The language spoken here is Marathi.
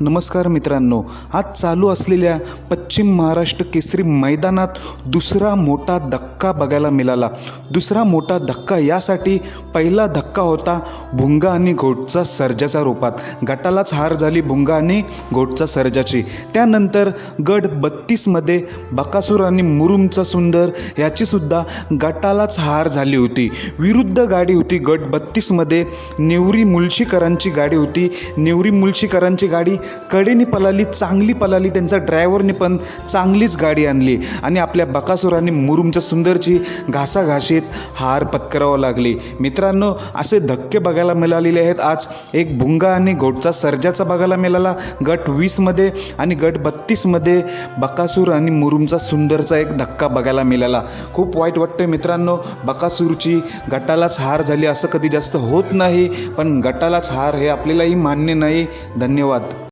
नमस्कार मित्रांनो आज चालू असलेल्या पश्चिम महाराष्ट्र केसरी मैदानात दुसरा मोठा धक्का बघायला मिळाला. दुसरा मोठा धक्का यासाठी पहिला धक्का होता भुंगा आणि घोटचा सर्जाच्या रूपात. गटालाच हार झाली भुंगा आणि घोटचा सर्जाची. त्यानंतर गट बत्तीसमध्ये बकासूर आणि मुरुमचा सुंदर याचीसुद्धा गटालाच हार झाली होती. विरुद्ध गाडी होती गट बत्तीसमध्ये. नेवरी मुलशीकरांची गाडी होती. नेवरी मुलशीकरांची गाडी कडेने पलाली चांगली पलाली त्यांचा ड्रायव्हरने पण चांगलीच गाडी आणली. आणि आपल्या बकासूर आणि मुरुमच्या सुंदरची घासाघाशीत हार पत्करावं लागली. मित्रांनो असे धक्के बघायला मिळालेले आहेत. आज एक भुंगा आणि घोटचा सर्जाचा बघायला मिळाला. गट वीसमध्ये आणि गट बत्तीसमध्ये बकासूर आणि मुरुमचा सुंदरचा एक धक्का बघायला मिळाला. खूप वाईट वाटतं मित्रांनो बकासूरची गटालाच हार झाली असं कधी जास्त होत नाही पण गटालाच हार हे आपल्यालाही मान्य नाही. धन्यवाद.